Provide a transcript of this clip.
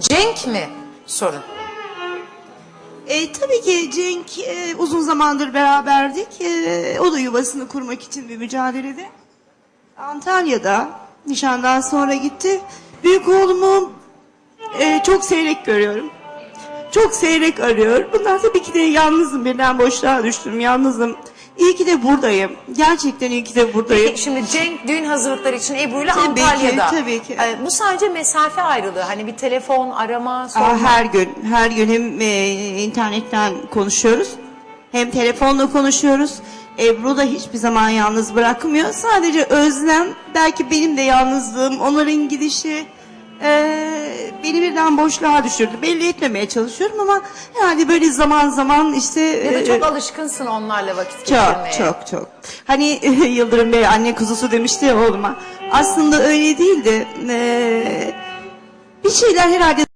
Cenk mi sorun? E, tabii ki Cenk e, uzun zamandır beraberdik. E, o da yuvasını kurmak için bir mücadelede. Antalya'da nişandan sonra gitti. Büyük oğlumu e, çok seyrek görüyorum. Çok seyrek arıyor. Bundan tabii ki de yalnızım. Birden boşluğa düştüm. Yalnızım. İyi ki de buradayım. Gerçekten iyi ki de buradayım. Peki şimdi Cenk düğün hazırlıkları için Ebru ile Tabii ki, Antalya'da. tabii ki. Ee, bu sadece mesafe ayrılığı. Hani bir telefon, arama, sorma. Aa, her gün, her gün hem e, internetten konuşuyoruz, hem telefonla konuşuyoruz. Ebru da hiçbir zaman yalnız bırakmıyor. Sadece özlem, belki benim de yalnızlığım, onların gidişi e, beni birden boşluğa düşürdü. Belli etmemeye çalışıyorum ama herhalde böyle zaman zaman işte... Ya da e, çok alışkınsın onlarla vakit çok geçirmeye. çok çok. Hani Yıldırım Bey anne kuzusu demişti ya oğluma. Aslında öyle değildi. Ee, bir şeyler herhalde